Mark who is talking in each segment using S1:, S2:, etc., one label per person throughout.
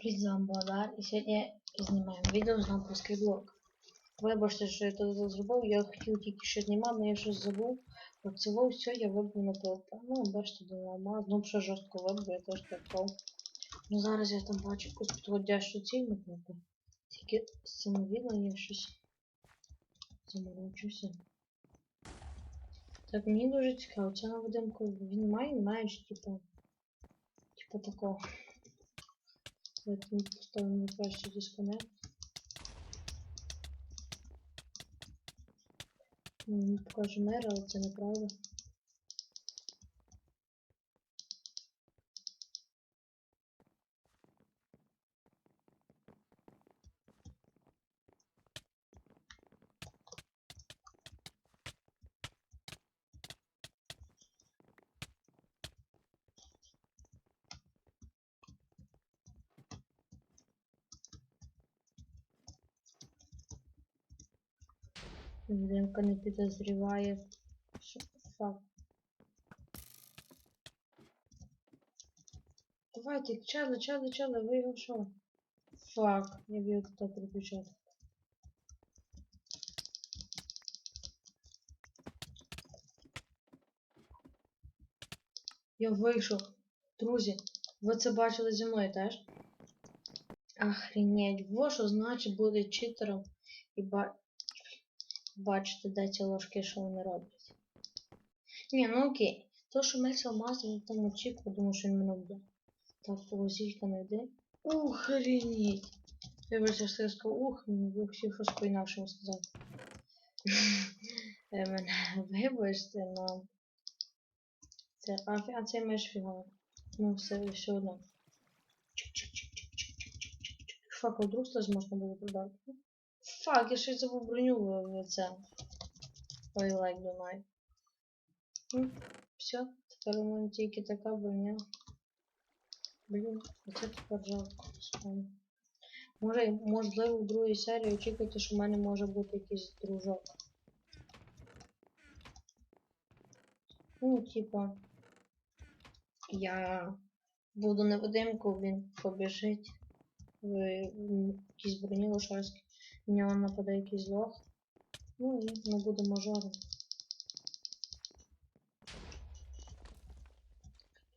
S1: Привіт, з вами Богдан. І сьогодні знімаємо відео з напу скайблок. Вибачте, що я тут зробив, я хотів тільки що знімати, але я щось забув. Цього все я вибив на ПВП. Ну, бачите, до нема. Ну, ще жорстко вибив, я теж впав. Ну зараз я там бачу якусь підходящу на ПВП. Тільки з цим відео я щось заморочуся. Так, мені дуже цікаво, ця наведенка він має меч, типу. Типу такого. Поэтому поставим краще дисконнект. Мені Покажу мер, але це неправда. Людинка не підозріває. Що фак. Давайте, чели, чели, чели, ви його що? Фак, я б'ю хто переключати. Я вийшов. Друзі, ви це бачили зі мною теж? Охренеть, во що значить бути читером і ба... бачити, де ці ложки, що вони роблять. Ні, ну окей. То, що Мельса мазав, там очікував, думаю, що він мене буде. Так, полозілька не йде. Охренеть. Вибачте, що я сказав, ух, я хотів щось по-інакшому сказати. Мене вибачте, но... Це, а, а це меш фігал. Ну, все, все одно. Чик-чик-чик-чик-чик-чик-чик. Фак, а вдруг хтось можна було продати. Фак, я й забув броню це. Ой, лайк донай. Ну, все, тепер у мене тільки така броня. Блін, оце тепер жалко. Може, можливо, в другій серії очікуйте, що в мене може бути якийсь дружок. Ну, типа, я буду невидимку, він побіжить в якійсь броні лошарській. В нього нападе якийсь лох. Ну і ми будемо мажором.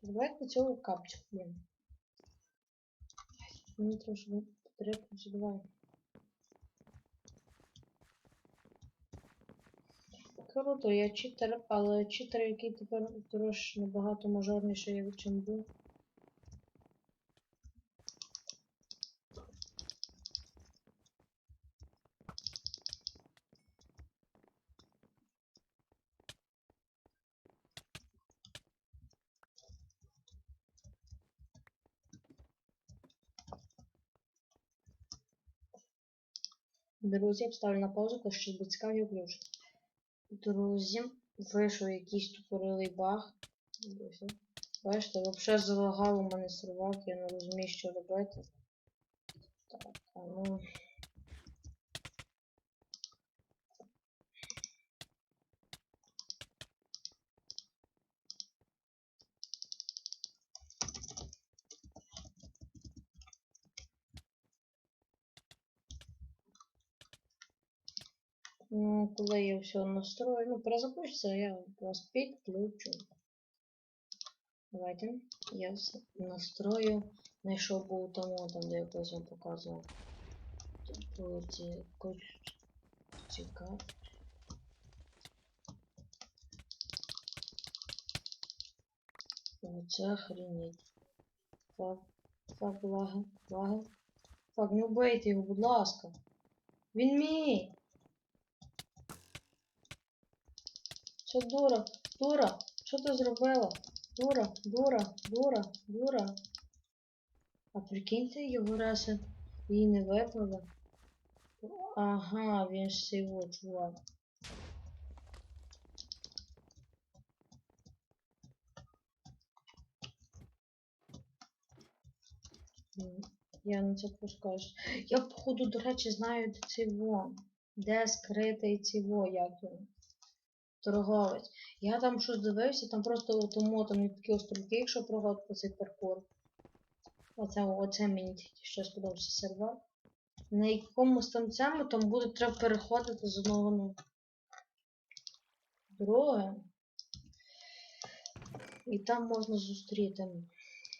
S1: Давайте цього капчик, блін. Мені трошки потрібно давай. Круто, я читер, але читер, який тепер трошки набагато мажорніший, чим був. Друзі, я вставлю на паузу, коли щось буде цікаве, я включу. Друзі, вийшов якийсь тупорилий баг. Друзі. Бачите, взагалі залагав у мене сервак, я не розумію, що робити. Так, а ну. Коли я все настрою, ну, перезапущу, я вас підключу. Давайте. Я настрою. Знайшов був тому, там, де я вам показував. Цікаво. Оце охренеть. Фак, фак, лаги, лаги. Фак, не вбийте його, будь ласка. Він мій! Що дура? Дура? Що ти зробила? Дура, дура, дура, дура. А прикиньте, його раз її не випало. Ага, він ж цей чувак. Я на це пускаюсь. Я, походу, до речі, знаю, де цей во. Де скритий цей во, як він. Торговець. Я там щось дивився, там просто тому там є такі острівки, якщо прогадку цей паркур. Оце, оце мені тільки що сподобався сервер. На якомусь там цьому там буде треба переходити з одного на друге. І там можна зустріти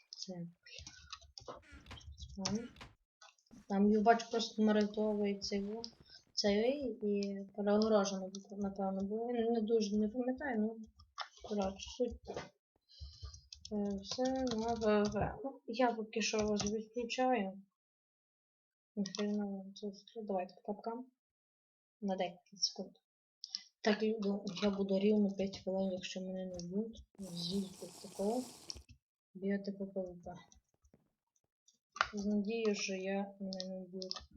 S1: це. Там я бачу просто меритовий цей во- цей і перегорожено, напевно, було. Я не дуже не пам'ятаю, ну коротше, суть. Е, Все на ВВ. Ну, я поки що вас відключаю. Ніхрена вам це Давайте капкам. На декілька секунд. Так, люди, я буду рівно 5 хвилин, якщо мене не вб'ють. З'їздити такого. Б'єте по ПВП. З надією, що я мене не вб'ють.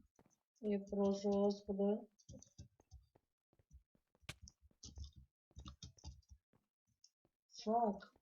S1: Я прошу господи. Фак.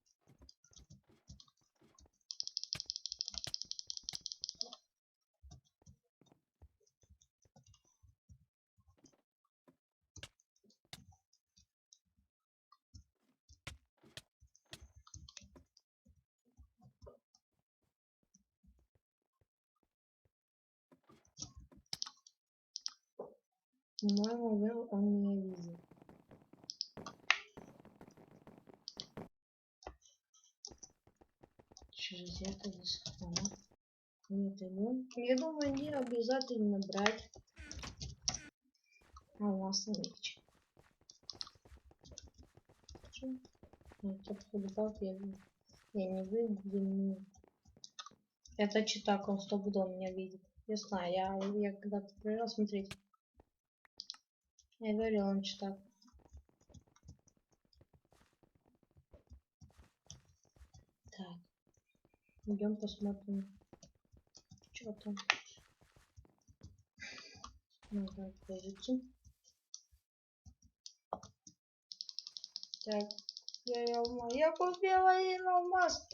S1: По-моему, Вел, он меня видит. Через это засхала. Нет, ну, я думаю, не обязательно брать. А у нас легче. Чё? Ну, это походу я, я не выгляну. Это читак, он стопудово меня видит. Я знаю, я, я когда-то проверял, смотрите. Я говорил, он читак. Так. Идем посмотрим. Что там? Надо открыть. Так. Я, я, я купила один алмаз.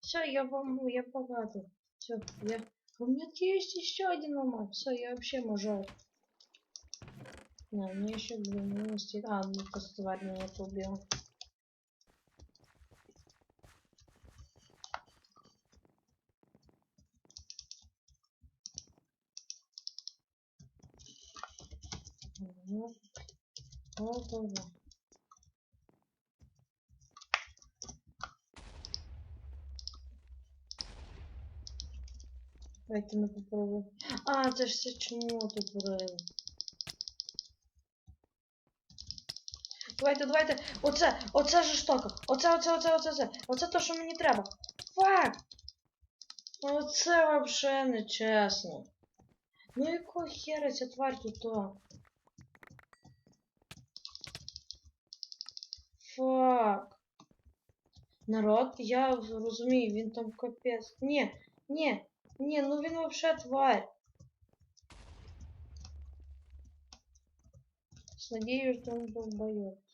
S1: Все, я вам, я богатый. Все, я... У меня есть еще один алмаз. Все, я вообще мажор. Не, мне еще, блин, не успеть. А, ну просто тварь меня это убила. Ну, вот уже. Давайте ми попробуємо. А, це ж все чому тут бурили. Давайте, давайте. Оце, оце ж штука. Оце, оце, оце, оце, оце. Оце то, що мені треба. Фак! Ну Оце вообще не чесно. Ну якого хера ця тварь тут? то? Фак. Народ, я розумію, він там капець. Ні, ні, ні, ну він вообще тварь. С надеюсь, что он был боец.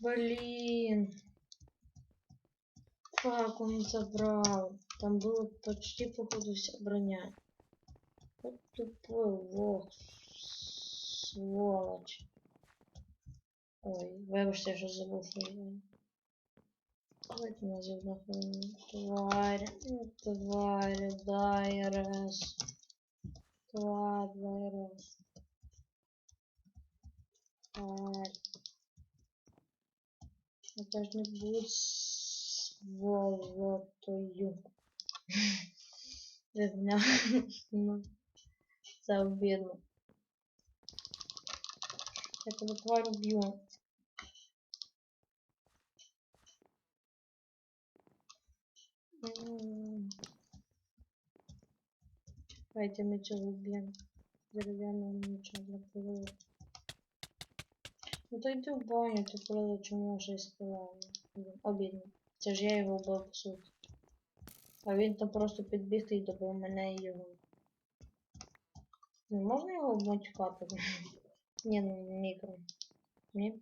S1: Блин. Как он забрал? Там было почти походу вся броня. Вот тупой лох. Сволочь. Ой, вибачте, що забув фамілію. Давайте назив на. Тварь. ну, Тварь, дай раз. Тварь, дай раз. Тварь. Ж не будет сволотою. Для Це обідно. Я тварь уб'ю. Давайте мы цього уб'ємо. Дерев'яного нічого не було. Ну то йди в баню, ти коли чому вже співав. Обідно. Це ж я його вбив по суті. А він там просто підбіг і добив мене і його. Не можна його обматюкати? Не, ну микро. Не?